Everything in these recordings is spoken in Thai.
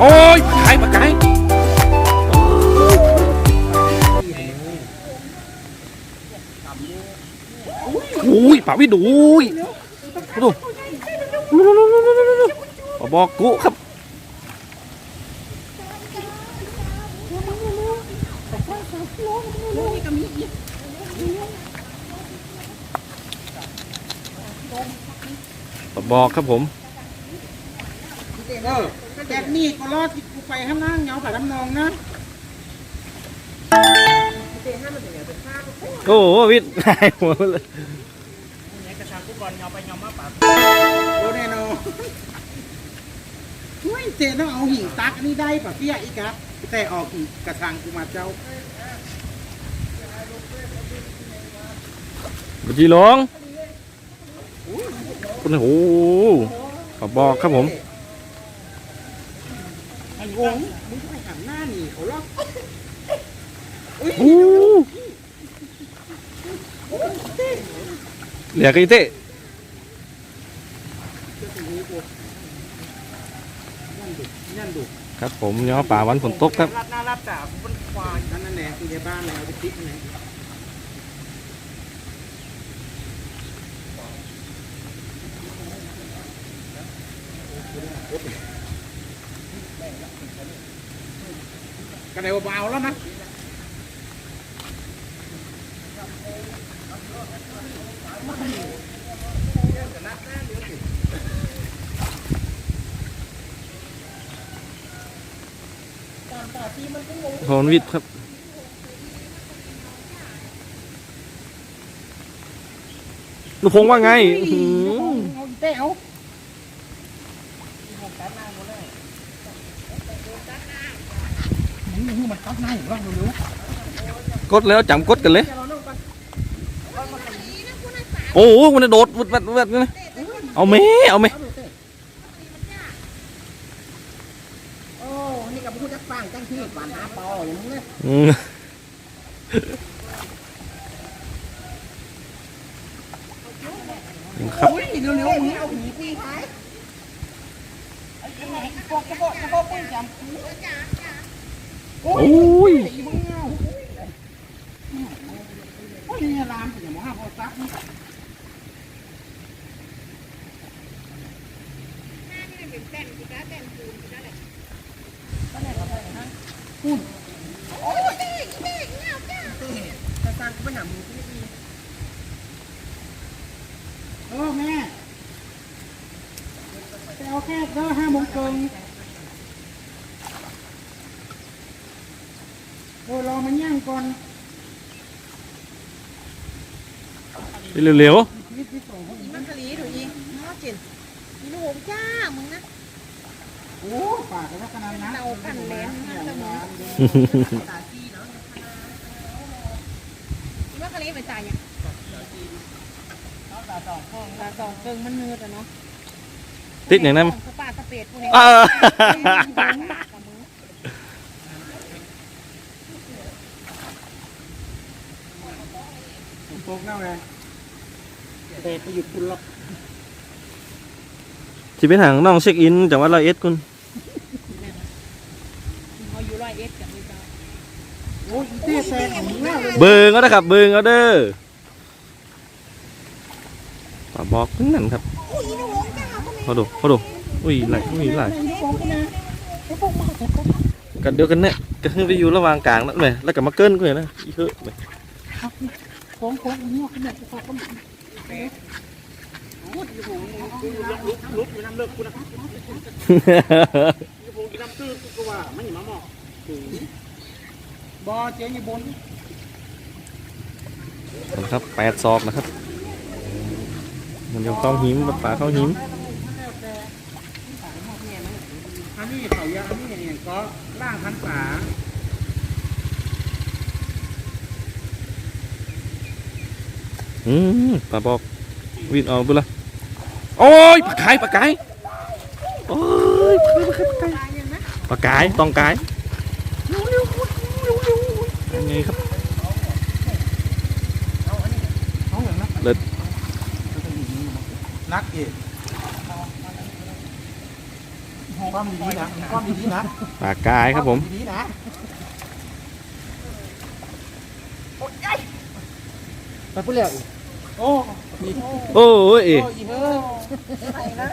โอ้ยปลาไก่ปลาไก่อุ้ยปลาวิดูยดูดูดูดูดูดูดูปลาบอกกุครับปลาบอกครับผม เออแบบนี้ก็รอดที่กูไปข้างล่างเหงาป่าลำนองนะโอ้โหวิทย์ได้หัวเลยโดนแน่นอนเฮ้ยเจนต้องเอาหิ่งตักอันนี้ได้ป่ะเปี้ยอีกครับ แต่ออกอีกกระชังกูมาเจ้าบัญชีหลวงคุณโอ้โหปลาบอกครับผม ไอ้วงมึงไปหันหน้าหนีเขาหรอกอุ้ยโอ้เหลือกันอีเต้นั่นดุนั่นดุครับผมเนาะป่าวันฝนตกครับรับหน้ารับตาบนควายนั่นนั่นแหละคือในบ้านแล้วไปติ๊กไหน กันไหนว่าเบาแล้วนะพรวิทย์ครับลูกพงษ์ว่าไงอื้อหือเอาเต้เอามันมันตัดหน้าอยู่บ้างเร็ว กดแล้วจำกดกันเลย โอ้โหมันโดดวุดวัดวัดนะเอาไหมเอาไหมโอ้นี่กับพูดจักฟังจังที่ปานหาปออย่างนี้อืมครับอุ้ยเร็วๆมึงเอาหนีกูไปปอกจะปอกจะปอกจำ โอ้โอ้ยยมึงเอาโอ้ยนี่รามอย่างมห้าพอซักนี่แต่สร้างกูไปหามึงที่นี่เออแม่แต่เอาแค่เด้อห้าโมงเกิน โอ้รอมันย่างก่อนเร็วนิดนิดสองอีมันกะลีถูกอีน้อจินอีลูกจ้ามึงนะโอ้ปากกันว่าขนาดนั้นเตากันแหลมนะละมึงๆตาซีเนาะอีมันกะลีไปตายยังตาสองตาสองเกิงมันมืดอะเนาะติดอย่างนั้นสปาสเปดพวกนี้ โป๊กหน้าเลยแต่ไปหยุดคุณหรอกจะไปทางน้องเช็คอินจังหวัดร้อยเอ็ดคุณเขาอยู่ร้อยเอ็ดกับไม่ได้โอ้ยเจ๊แซงของมึงแล้วเลยเบิงเอานะครับ เบิงเอาเด้อปลาบอกทั้งนั้นครับพอดูพอดูอุ้ยไหลอุ้ยไหลกันเดียวกันเนี่ยก็คือไปอยู่ระหว่างกลางนั่นเลยแล้วก็มาเกินกูเลยนะอีเถอะเลย โค้งโค้งนี่ว่าขนาดโค้งก็ลุกอยู่น้ำเลิกคุณนะครับผมกินน้ำตื้นก็ว่ามันอย่ามาหมอกบอเจ๊งอยู่บนครับแปดซอกนะครับ มันยังต้องหิมปลาเข้าหิมอันนี้เขายาอันนี้เนี่ยก็ล่างพันฝา อืมปลาบอกวิ่งเอาไปละโอ้ยปลาไก่ปลาไก่โอ้ยปลาไก่ปลาไก่ตายยังนะปลาไก่ต้องไก่ยังไงครับเขาอย่างนั้นเลิศนักเอกความดีๆนะความดีๆนะปลากายครับผมวาดีๆนะไปพูดแล้วอีก โอ้โอ้ยโอ้อีเฮ้ยไปนะ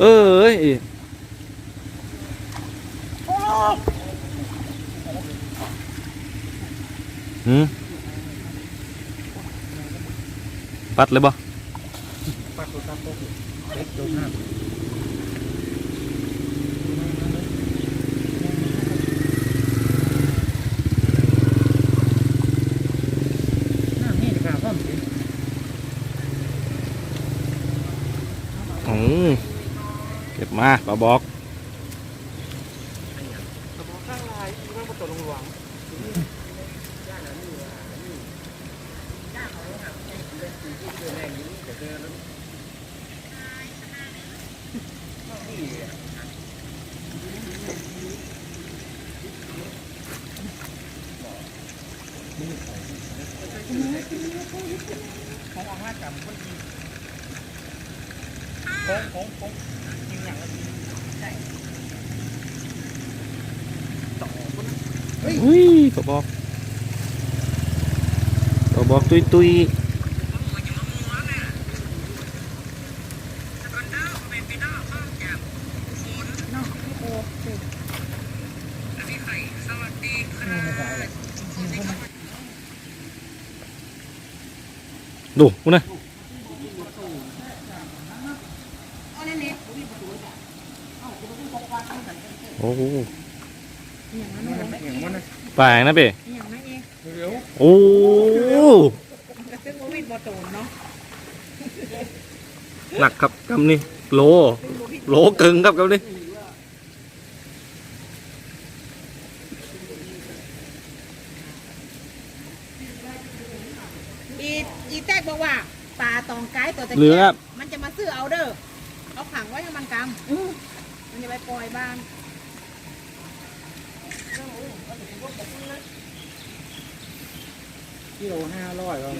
เอ้ยหืมปัดเลยบ่ปัดตัวตามตัวเล็กโดนหน้าหน้านี่นะครับพ่อมสิ อืมเก็บ มาปลาบอกสม องข้างลายอีกว่าประตูลงหลวง อุ้ยปลาบอกปลาบอกตุยตุย น้องพี่โอสิ ดูกูนะ มันนะแปลกนะเป้อย่างนั้นเองเร็วโอ้กระซึ่งโควิดบ่โตนเนาะหนักครับกำนี่โลซึ่งโควิดโลเกิงครับกำนี่อีอีแตกบอกว่าปลาตองไก่ตัวตะเหลืเกีอยครับ มันจะมาซื้อเอาเด้อเอาขังไว้ให้มันกำมันจะไปปล่อยบ้าน กิโลห้าร้อยเรา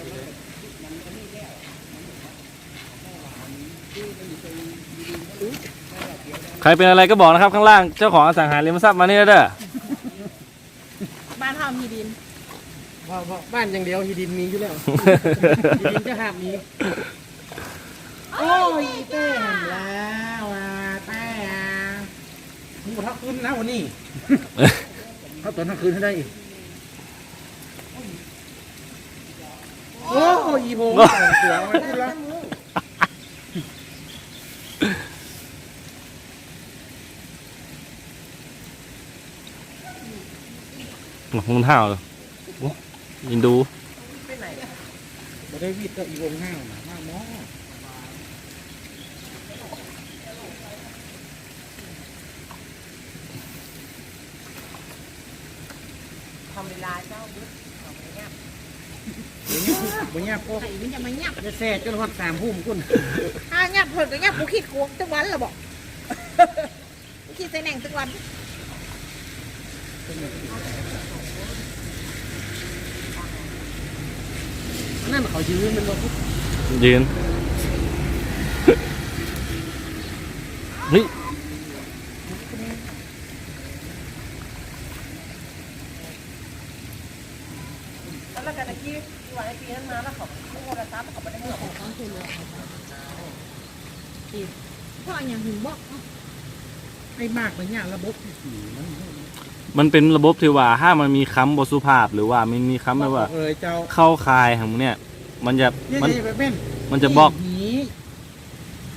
ใครเป็นอะไรก็บอกนะครับ ข้างล่างเจ้าของอสังหาริมทรัพย์มานี่แล้วเด้อบ้านเฮามีดินว่าว่าบ้านอย่างเดียวฮีดินมีอยู่แล้วฮีดินจะหาบมีโอ้ยเต้หันแล้วอะเต้อะมึงบ่ทักคืนนะวันนี้เขาตอนทั้งคืนให้ได้อีก โอ้ยอีโบงเสือมาพูดแล้วมันห้าวเลยโอ้ยินดูไม่ได้วิดก็อีโบงห้าวนะมากน้อ ทำเวลาเจ้าบุ๊กทำเวลา เดี๋ยวนี้ บ่เนี่ยพวกไอ้มันจะมายับจะแซ่จนฮอดสามพุ่มคุณถ้ายับเพิ่นก็ยับกูคิดกวงทุกวันละบอกกูคิดใส่แหน่งทุกวันนั่นเขายืนมันบ่ยืน เฮ้ย แล้วกันตะกี้ที่วันไอ้ปีนั้นมาแล้วเขาเขาโทรศัพท์เขาไม่ได้เงินของเขาคือเลย พ่ออย่างหึงบอกไอ้มากไปเนี่ยระบบที่สีมันมันเป็นระบบที่ว่าถ้ามันมีคำบสุภาพหรือว่ามันมีคำแบบว่า เอ้ยเจ้าเข้าคายของเนี่ย มันจะเนี่ยมันนี่ไปเป็นมันจะบอกหี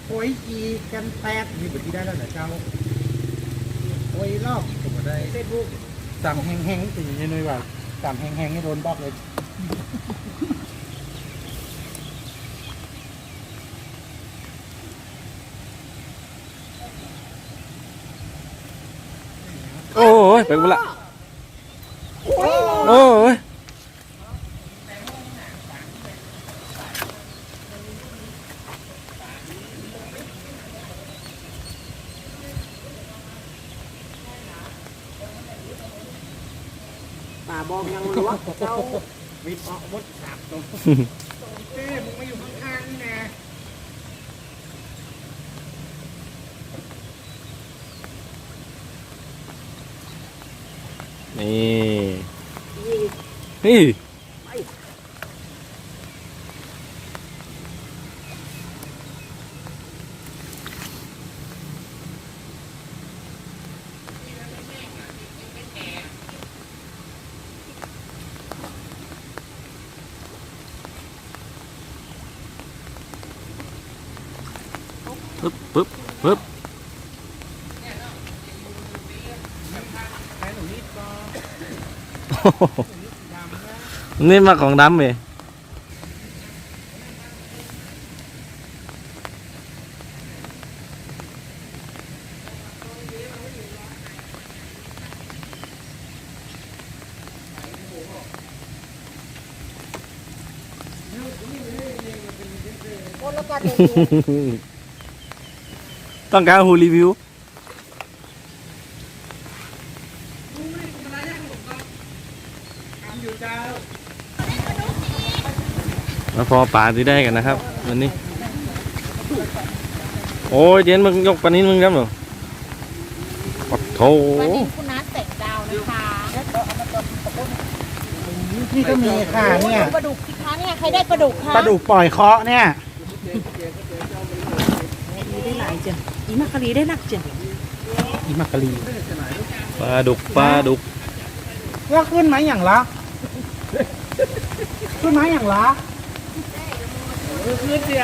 โอยอีกันแปดนี่เป็นที่ได้แล้วเหรอเจ้าโอยรอบผมก็ได้เฟซบุ๊กสั่งแห้งๆตีนี่หน่อยว่าสั่งแห้งๆให้โดนบล็อกเลย โอ้ยไปกูละโอ้ยป่าบอกยังรู้ว่าเจ้า วิดออกมดสามตัวเต้มึงมาอยู่ข้างๆนี่นะ นี่นี่ปึ๊บปึ๊บปึ๊บ นี่มาของดำเองคนละกันเลยต้องการฮูรีวิว แล้วพอป่าที่ได้กันนะครับวันนี้ โอ้ยเจนมึงยกปลานี้มึงครับเหรอโอ้โถวันนี้คุณนัทเสกดาวนะคะนี่ก็มีค่ะเนี่ยปลาดุกสิคะเนี่ยใครได้ปลาดุกคะปลาดุกปล่อยเคาะเนี่ยได้หลายจ้ะอีมาคารีได้นักจ้ะอีมักกะลีปลาดุกปลาดุกว่าขึ้นไหมอย่างละขึ้นไหมอย่างละ ขึ้นเสีย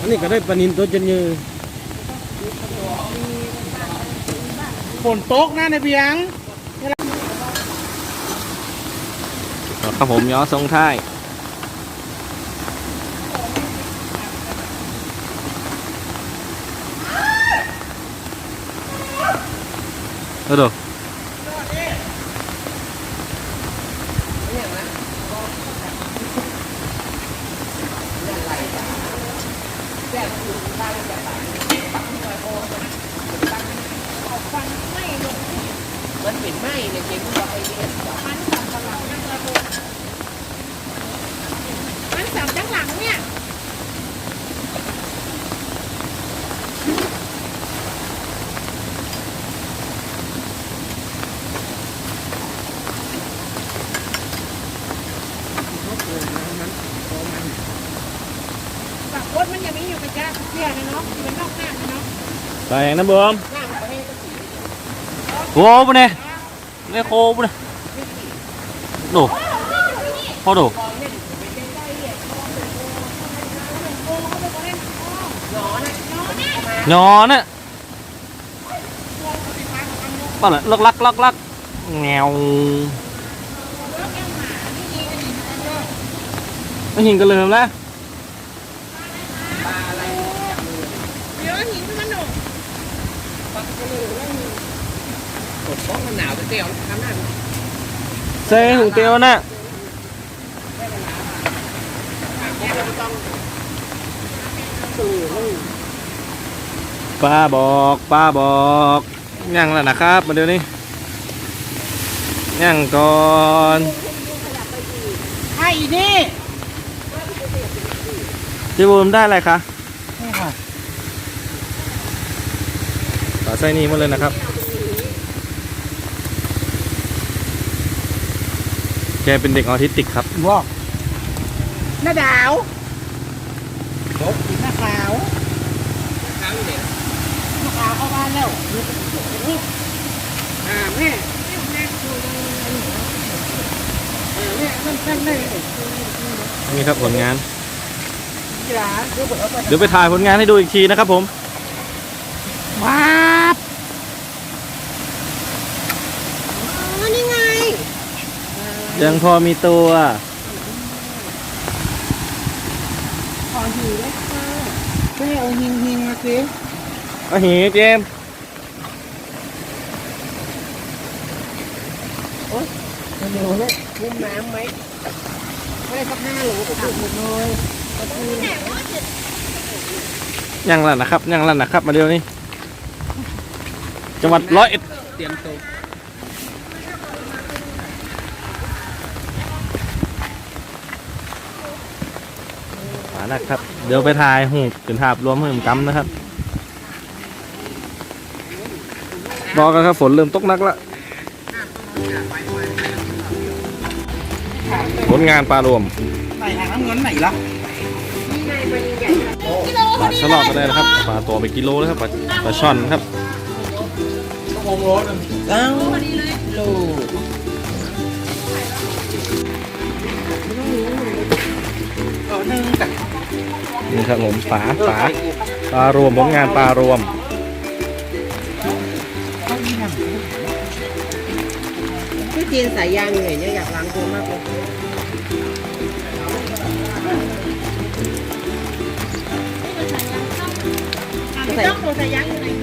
อันนี้ก็ได้ปลานินตัวจนยืนฝนตกนะในเบียงครับผมย้อทรงท้ายเออเดู มันสามจังหลังเนี่ย ปักรถมันยังมีอยู่เป็นจ้าเสียนะเนาะอยู่เป็นนอกหน้านะเนาะ ไปแห่งน้ำเบิ่มหน้ามันก็ไม่ได้โอ้ปุ่นเนี่ยเเซ่หูเตียวน่ะป้าบอกป้าบอกย่างแล้วนะครับมาเดี๋ยวนี้ย่างก่อนไอ้นี่พี่บูมได้อะไรคะ นี่ค่ะ ต่อไส้นี้มาเลยนะครับ แกเป็นเด็กออทิสติกครับบอกหน้าดาวหน้าขาวหน้าขาวเข้าบ้านแล้วอ่าแม่แม่นั่นนั่นนั่นนี่ครับผลงานกีฬาเดี๋ยวผมเอาไปเดี๋ยวไปถ่ายผลงานให้ดูอีกทีนะครับผม ว้าบ อ๋อนี่ไง ยังพอมีตัวขอหิวเลยค่ะแม่เอาหิงหิงมาสิเอาหีบเจมส์เร็วเลยมุมน้ำไหมไม่ได้สักห้าโหลก็ถูกหมดเลยยังแล้วนะครับยังแล้วนะครับ มาเดี๋ยวนี้จังหวัดร้อยเอ็ดเตรียมตัว นะครับ เดี๋ยวไปถ่ายหูเป็นภาพรวมให้ผมจำนะครับบอกกันครับฝนเริ่มตกหนักละน้ำต้องผลงานปลารวมไหนทางน้ำเงินไหนล่ะกิโลปลาฉลอดก็ได้นะครับปลาตัวเป็นกิโลแล้วครับปลาปลาช่อนครับเอ้าพอดีเลยโล นี่ครับผมฝาฝาปลารวมผลงานปลารวมพี่จีนสายยางเหนื่อยเนี่ยอยากล้างตัวมากเลยไม่ต้องโดนสายยางอยู่ไหน